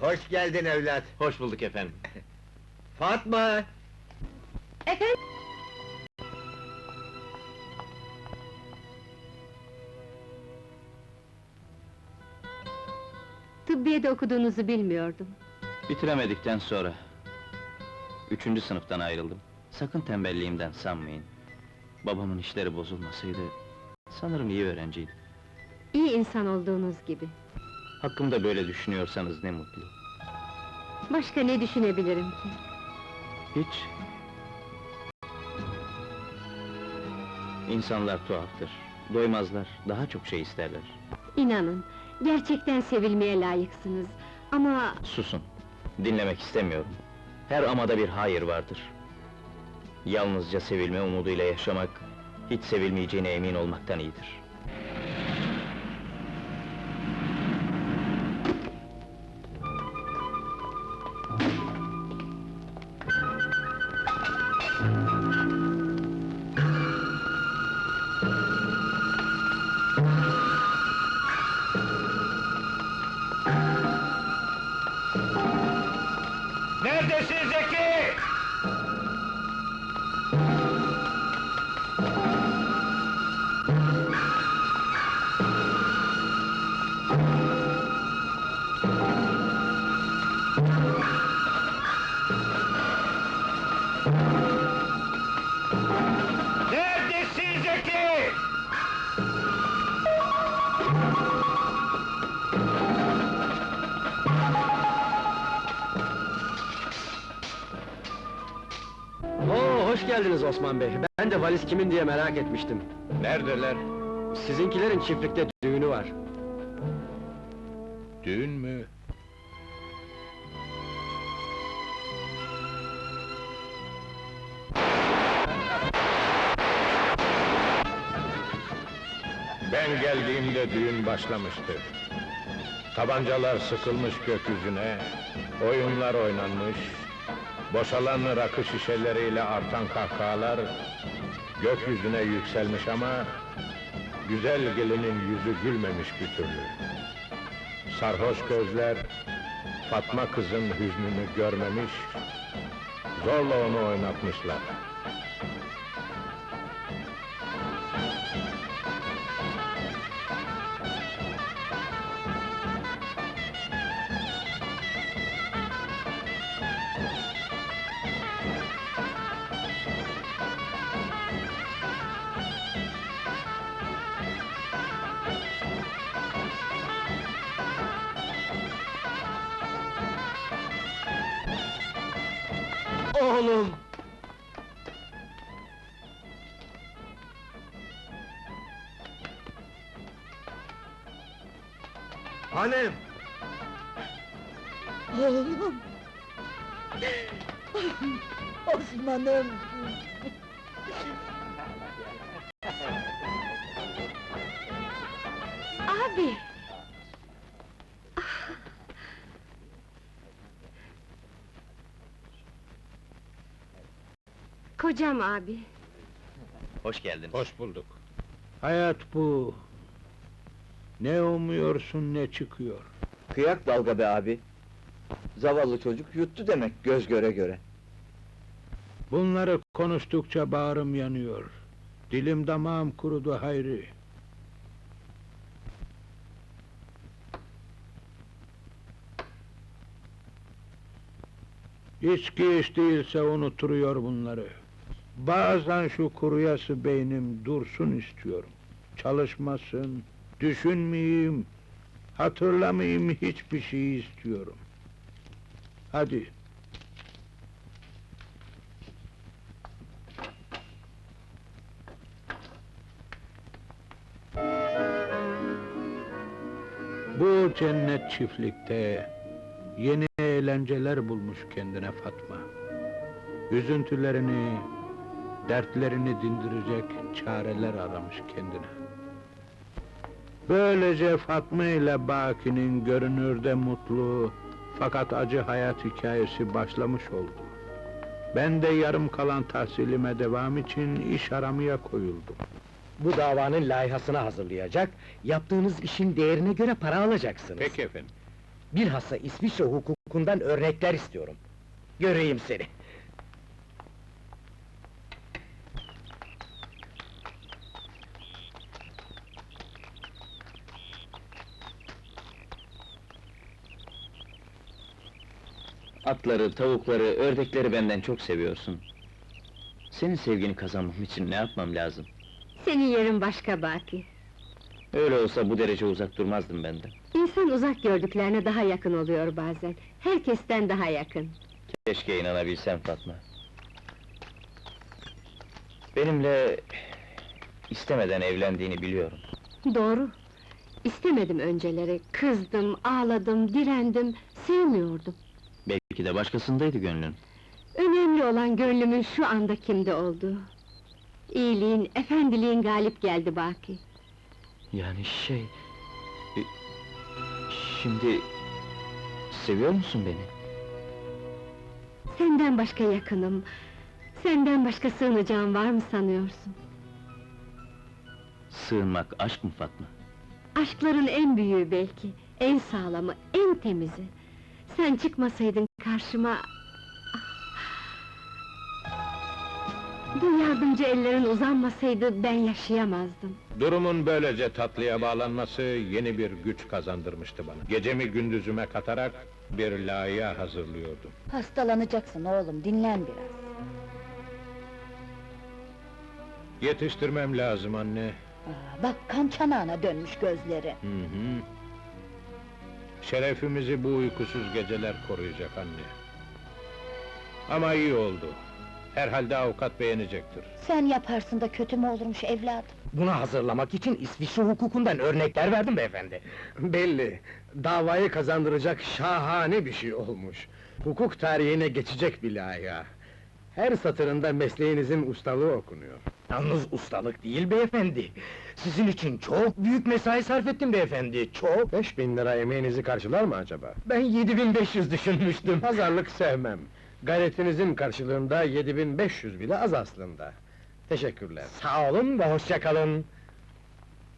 hoş geldin evlat. Hoş bulduk efendim. Fatma! Efendim? Tıbbiyede okuduğunuzu bilmiyordum. Bitiremedikten sonra... Üçüncü sınıftan ayrıldım. Sakın tembelliğimden sanmayın. Babamın işleri bozulmasaydı... Sanırım iyi öğrenciydim. İyi insan olduğunuz gibi. Hakkımda böyle düşünüyorsanız ne mutlu. Başka ne düşünebilirim ki? Hiç. İnsanlar tuhaftır. Doymazlar, daha çok şey isterler. İnanın, gerçekten sevilmeye layıksınız. Ama Susun, dinlemek istemiyorum. Her amada bir hayır vardır. Yalnızca sevilme umuduyla yaşamak, hiç sevilmeyeceğine emin olmaktan iyidir. Neredesin Zeki? Oo, hoş geldiniz Osman Bey. Ben de valiz kimin diye merak etmiştim. Neredeler? Sizinkilerin çiftlikte düğünü var. Düğün mü? Ben geldiğimde düğün başlamıştı. Tabancalar sıkılmış gökyüzüne, oyunlar oynanmış, boşalan rakı şişeleriyle artan kahkahalar gökyüzüne yükselmiş ama güzel gelinin yüzü gülmemiş bir türlü. Sarhoş gözler, Fatma kızın hüznünü görmemiş, zorla onu oynatmışlar. Oğlum! Hanım! Oğlum! Osman'ım! abi! Kocam abi. Hoş geldiniz. Hoş bulduk. Hayat bu. Ne umuyorsun ne çıkıyor. Kıyak dalga be abi. Zavallı çocuk yuttu demek göz göre göre. Bunları konuştukça bağrım yanıyor. Dilim damağım kurudu Hayri. İçki iç değilse unuturuyor bunları. Bazen şu kuruyası beynim dursun istiyorum. Çalışmasın, düşünmeyeyim, hatırlamayayım hiçbir şey istiyorum. Hadi. Bu cennet çiftlikte yeni eğlenceler bulmuş kendine Fatma. Üzüntülerini, dertlerini dindirecek çareler aramış kendine. Böylece Fatma ile Baki'nin görünürde mutlu fakat acı hayat hikayesi başlamış oldu. Ben de yarım kalan tahsilime devam için iş aramaya koyuldum. Bu davanın layihasını hazırlayacak, yaptığınız işin değerine göre para alacaksınız. Peki efendim. Bilhassa İsviçre hukukundan örnekler istiyorum. Göreyim seni. Atları, tavukları, ördekleri benden çok seviyorsun. Senin sevgini kazanmam için ne yapmam lazım? Senin yerin başka Baki. Öyle olsa bu derece uzak durmazdım benden. İnsan uzak gördüklerine daha yakın oluyor bazen. Herkesten daha yakın. Keşke inanabilsem Fatma. Benimle istemeden evlendiğini biliyorum. Doğru. İstemedim önceleri. Kızdım, ağladım, direndim, sevmiyordum. Belki de başkasındaydı gönlün. Önemli olan gönlümün şu anda kimde olduğu. İyiliğin, efendiliğin galip geldi Baki. Yani şey... e, Şimdi... Seviyor musun beni? Senden başka yakınım. Senden başka sığınacağım var mı sanıyorsun? Sığınmak aşk mı Fatma? Aşkların en büyüğü belki, en sağlamı, en temizi. Sen çıkmasaydın karşıma... Bu yardımcı ellerin uzanmasaydı ben yaşayamazdım. Durumun böylece tatlıya bağlanması yeni bir güç kazandırmıştı bana. Gecemi gündüzüme katarak bir layığa hazırlıyordum. Hastalanacaksın oğlum, dinlen biraz. Yetiştirmem lazım anne. Aa, bak kan çanağına dönmüş gözleri. Hı hı. Şerefimizi bu uykusuz geceler koruyacak anne. Ama iyi oldu. Herhalde avukat beğenecektir. Sen yaparsın da kötü mü olurmuş evladım? Buna hazırlamak için İsviçre hukukundan örnekler verdim beyefendi. Belli, davayı kazandıracak şahane bir şey olmuş. Hukuk tarihine geçecek bir layığa. Her satırında mesleğinizin ustalığı okunuyor. Yalnız ustalık değil beyefendi. Sizin için çok büyük mesai sarf ettim beyefendi, çok! Beş bin lira emeğinizi karşılar mı acaba? Ben 7500 düşünmüştüm. Pazarlık sevmem. Gayretinizin karşılığında 7500 bile az aslında. Teşekkürler. Sağ olun ve hoşça kalın.